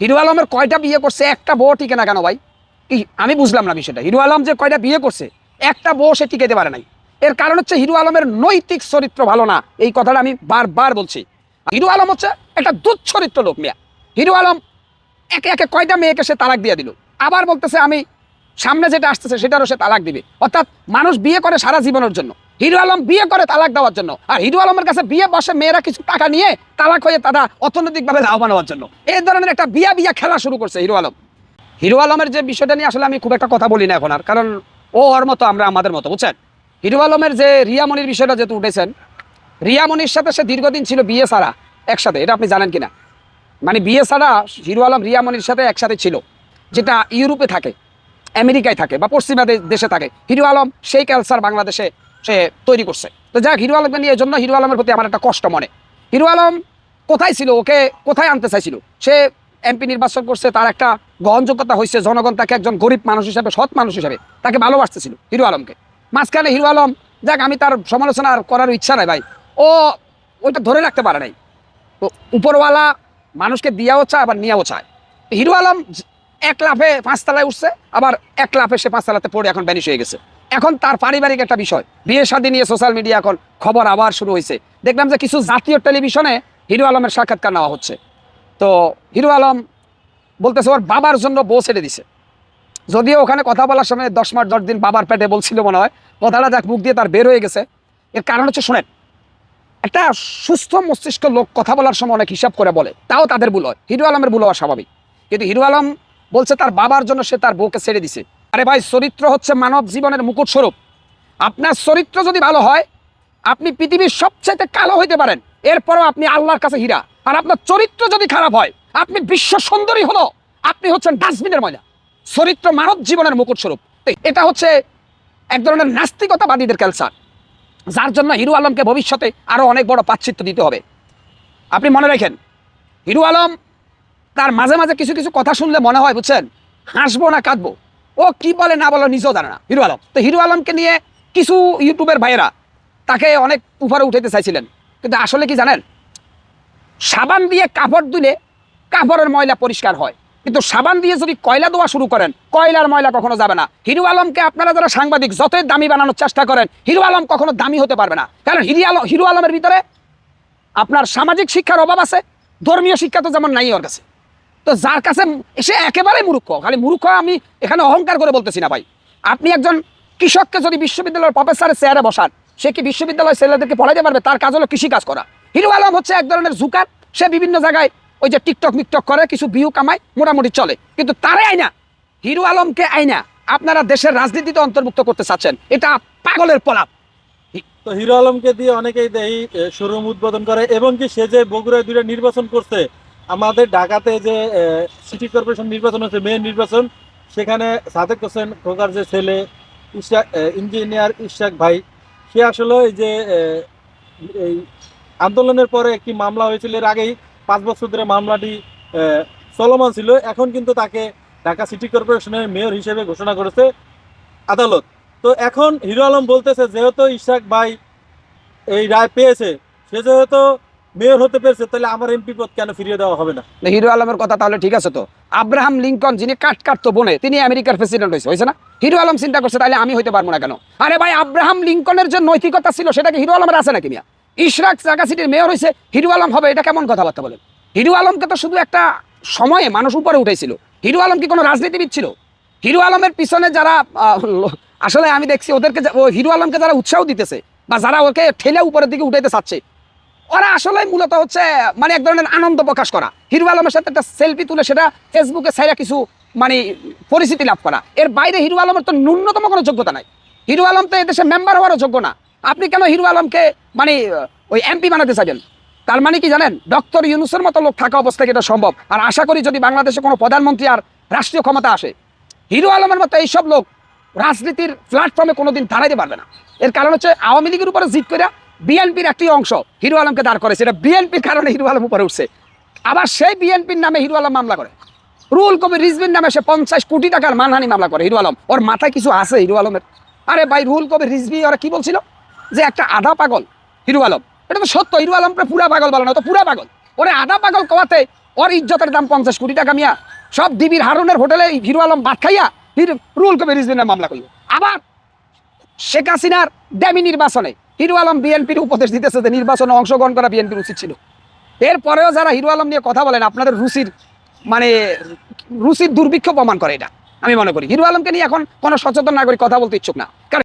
Hero আলমের কয়টা বিয়ে করছে? একটা বউ টিকে না কেন ভাই? কি, আমি বুঝলাম না বিষয়টা। হিরো আলম যে কয়টা বিয়ে করছে, একটা বউ সে টিকেতে পারে নাই। এর কারণ হচ্ছে হিরো আলমের নৈতিক চরিত্র ভালো না। এই কথাটা আমি বারবার বলছি। হিরো আলম হচ্ছে একটা দুচ্চরিত্র লোক মেয়া। হিরো আলম একে একে কয়টা মেয়েকে সে তালাক দিয়ে দিল? আবার বলতেছে আমি সামনে যেটা আসতেছে সেটারও সে তালাক দিবে। অর্থাৎ মানুষ বিয়ে করে সারা জীবনের জন্য। হিরো আলম বিয়ে করে তালাক দেওয়ার জন্য। আর হিরো আলমের কাছে বিয়ে বসে মেয়েরা কিছু টাকা নিয়ে তালাক হয়ে তারা অর্থনৈতিকভাবে লাভবান হওয়ার জন্য। এই ধরনের একটা বিয়া বিয়া খেলা শুরু করছে হিরো আলম। হিরো আলমের যে বিষয়টা নিয়ে আসলে আমি খুব একটা কথা বলি না এখন আর, কারণ ও ওর মতো, আমরা আমাদের মতো, বুঝছেন? হিরো আলমের যে রিয়ামণির বিষয়টা যেহেতু উঠেছেন, রিয়ামণির সাথে সে দীর্ঘদিন ছিল বিয়ে ছাড়া, একসাথে, এটা আপনি জানেন কিনা? মানে বিয়ে ছাড়া হিরো আলম রিয়ামণির সাথে একসাথে ছিল, যেটা ইউরোপে থাকে, আমেরিকায় থাকে বা পশ্চিমা দেশে থাকে। হিরো আলম সেই ক্যালচার বাংলাদেশে সে তৈরি করছে। তো যাক, হিরো আলমকে নিয়ে জন্য হিরো আলমের প্রতি আমার একটা কষ্ট মনে। হিরো আলম কোথায় ছিল? ওকে কোথায় আনতে চাইছিল? সে এমপি নির্বাচন করছে, তার একটা গ্রহণযোগ্যতা হয়েছে, জনগণ তাকে একজন গরিব মানুষ হিসাবে, সৎ মানুষ হিসাবে তাকে ভালোবাসতেছিল হিরো আলমকে। মাঝখানে হিরো আলম, যাক, আমি তার সমালোচনা করার ইচ্ছা নাই ভাই। ও ওইটা ধরে রাখতে পারে নাই। তো উপরওয়ালা মানুষকে দিয়াও চায়, আবার নিয়েও চায়। হিরো আলম এক লাফে পাঁচতলায় উঠছে, আবার এক লাফে সে পাঁচতলাতে পড়ে, এখন ব্যানিশ হয়ে গেছে। এখন তার পারিবারিক একটা বিষয়। বিয়ে শাদী নিয়ে সোশ্যাল মিডিয়া এখন খবর আবার শুরু হয়েছে দেখলাম যে কিছু জাতীয় টেলিভিশনে হিরো আলমের সাক্ষাৎকার নেওয়া হচ্ছে। তো হিরো আলম বলতেছে, ওর বাবার জন্য বউ ছেড়ে দিছে। যদিও ওখানে কথা বলার সময় দশ মাস, দশ দিন বাবার পেটে বলছিল মনে হয়। কথাটা যাক, মুখ দিয়ে তার বের হয়ে গেছে। এর কারণ হচ্ছে, শোনেন, একটা সুস্থ মস্তিষ্ক লোক কথা বলার সময় অনেক হিসাব করে বলে। তাও তাদের ভুল হয়। হিরো আলমের ভুল হওয়া স্বাভাবিক। কিন্তু হিরো আলম বলছে, তার বাবার জন্য সে তার বউকে ছেড়ে দিছে। আরে ভাই, চরিত্র হচ্ছে মানব জীবনের মুকুট স্বরূপ। আপনার চরিত্র যদি ভালো হয়, আপনি পৃথিবীর সবচেয়ে কালো হইতে পারেন। এরপরও আপনি আল্লাহর কাছে হীরা। আর আপনার চরিত্র যদি খারাপ হয়, আপনি বিশ্ব সুন্দরী হলো। আপনি হচ্ছেন ডাস্টবিনের ময়লা। চরিত্র মানব জীবনের মুকুট স্বরূপ। এটা হচ্ছে এক ধরনের নাস্তিকতাবাদীদের ক্যালচার যার জন্য হিরু আলমকে ভবিষ্যতে আরও অনেক বড় পাচ্ছিত্য দিতে হবে। আপনি মনে রাখেন, হিরু আলম তার মাঝে মাঝে কিছু কিছু কথা শুনলে মনে হয়, বুঝছেন? হাসবো না কাঁদবো। ও কি বলে না বলে নিজেও জানে না। হিরো আলম। তো হিরো আলমকে নিয়ে কিছু ইউটিউবের ভাইয়েরা তাকে অনেক উপরে উঠাইতে চাইছিলেন। কিন্তু আসলে কি জানেন? সাবান দিয়ে কাপড় দিলে কাপড়ের ময়লা পরিষ্কার হয়। কিন্তু সাবান দিয়ে যদি কয়লা দেওয়া শুরু করেন, কয়লার ময়লা কখনো যাবে না। হিরো আলমকে আপনারা যারা সাংবাদিক, যতই দামি বানানোর চেষ্টা করেন, হিরো আলম কখনো দামি হতে পারবে না। কারণ হিরো আলম হিরো আলমের ভিতরে আপনার সামাজিক শিক্ষার অভাব আছে, ধর্মীয় শিক্ষা তো যেমন নাই ওর কাছে। তো যার কাছে সে একেবারে মূর্খ, খালি মূর্খ আমি এখানে অহংকার করে বলতেছি না ভাই। আপনি একজন কৃষককে যদি বিশ্ববিদ্যালয়ের প্রফেসরের চেয়ারে বসান, সে কি বিশ্ববিদ্যালয়ের ছেলেদেরকে পড়াইতে পারবে? তার কাজ হলো কৃষিকাজ করা। হিরো আলম হচ্ছে এক ধরনের জুকার, সে বিভিন্ন জায়গায় ওই যে টিকটক মিকটক করে, কিছু ভিউ কামায়, মোটামুটি চলে। কিন্তু তারে আইনা, হিরো আলমকে আইনা আপনারা দেশের রাজনীতিতে অন্তর্ভুক্ত করতে চাচ্ছেন, এটা পাগলের পলাপ। তো হিরো আলমকে দিয়ে অনেকেই এই শোরুম উদ্বোধন করে, এবং কি সে যে বগুড়ায় দুইটা নির্বাচন করছে আমাদের ঢাকাতে যে সিটি কর্পোরেশন নির্বাচন হচ্ছে মেয়র নির্বাচন, সেখানে সাদেক হোসেন খোকার যে ছেলে ইশাক ইঞ্জিনিয়ার ইশাক ভাই, সে আসলে এই যে এই আন্দোলনের পরে একটি মামলা হয়েছিল। এর আগেই পাঁচ বছর ধরে মামলাটি চলমান ছিল। এখন কিন্তু তাকে ঢাকা সিটি কর্পোরেশনের মেয়র হিসেবে ঘোষণা করেছে আদালত। তো এখন হিরো আলম বলতেছে, যেহেতু ইশাক ভাই এই রায় পেয়েছে, সে যেহেতু মেয়র হতে পেরেছে, তাহলে আমার এমপি পদ কেন ফিরিয়ে দেওয়া হবে না? হিরো আলমের কথা তাহলে ঠিক আছে তো। আব্রাহাম লিঙ্কন যিনি কাট কাটতো বনে, তিনি আমেরিকার প্রেসিডেন্ট হয়েছে হয়েছে না? হিরো আলম চিন্তা করছে, তাহলে আমি হইতে পারব না কেন? আরে ভাই, আব্রাহাম লিঙ্কনের যে নৈতিকতা ছিল, সেটা কি হিরো আলমের আছে নাকি মিয়া? ইশরাক জাগা সিটির মেয়র হয়েছে আলম হবে, এটা কেমন কথাবার্তা বলেন? আলমকে তো শুধু একটা সময়ে মানুষ উপরে উঠেছিল। হিরো আলম কি কোনো রাজনীতিবিদ ছিল? হিরো আলমের পিছনে যারা আসলে আমি দেখছি, ওদেরকে হিরো আলমকে যারা উৎসাহ দিতেছে, বা যারা ওকে ঠেলে উপরের দিকে উঠাইতে চাচ্ছে ওরা আসলে মূলত হচ্ছে মানে এক ধরনের আনন্দ প্রকাশ করা। হিরো আলমের সাথে একটা সেলফি তুলে সেটা ফেসবুকে ছাইরা কিছু মানে পরিচিতি লাভ করা। এর বাইরে হিরো আলমের তো ন্যূনতম কোনো যোগ্যতা নাই। হিরো আলম তো এদেশে মেম্বার হওয়ারও যোগ্য না। আপনি কেন হিরো আলমকে মানে ওই এমপি বানাতে চাইবেন? তার মানে কি জানেন? ডক্টর ইউনুসের মতো লোক থাকা অবস্থায় এটা সম্ভব? আর আশা করি যদি বাংলাদেশে কোনো প্রধানমন্ত্রী আর রাষ্ট্রীয় ক্ষমতা আসে, হিরো আলমের মতো এইসব লোক রাজনীতির প্ল্যাটফর্মে কোনোদিন দাঁড়াইতে পারবে না। এর কারণ হচ্ছে আওয়ামী লীগের উপরে জিত করে বিএনপির একটি অংশ হিরো আলমকে দাঁড় করেছে। এটা বিএনপির কারণে হিরো আলম উপরে উঠছে। আবার সেই বিএনপির নামে হিরো আলম মামলা করে। রুল কবির রিজবির নামে সে পঞ্চাশ কোটি টাকার মানহানি মামলা করে হিরো আলম। ওর মাথায় কিছু আছে হিরো আলমের। আরে ভাই রুল কবির রিজবি ওরা কি বলছিল? যে একটা আধা পাগল হিরো আলম। এটা তো সত্য, হিরো আলমকে পুরা পাগল বলে না তো পুরা পাগল। ওরে আধা পাগল কওয়াতে ওর ইজ্জতের দাম পঞ্চাশ কোটি টাকা মিয়া। সব দিবির হারুনের হোটেলে হিরো আলম ভাত খাইয়া রুল কবির রিজভিনের মামলা করিল। আবার শেখ হাসিনার ড্যামি নির্বাচনে হিরো আলম বিএনপির উপদেশ দিতেছে যে নির্বাচনে অংশগ্রহণ করা বিএনপির উচিত ছিল। এরপরেও যারা হিরু আলম নিয়ে কথা বলেন, আপনাদের রুচির মানে রুসির দুর্ভিক্ষ প্রমাণ করে এটা, আমি মনে করি। হিরু আলমকে নিয়ে এখন কোনো সচেতন নাগরিক কথা বলতে ইচ্ছুক না। কারণ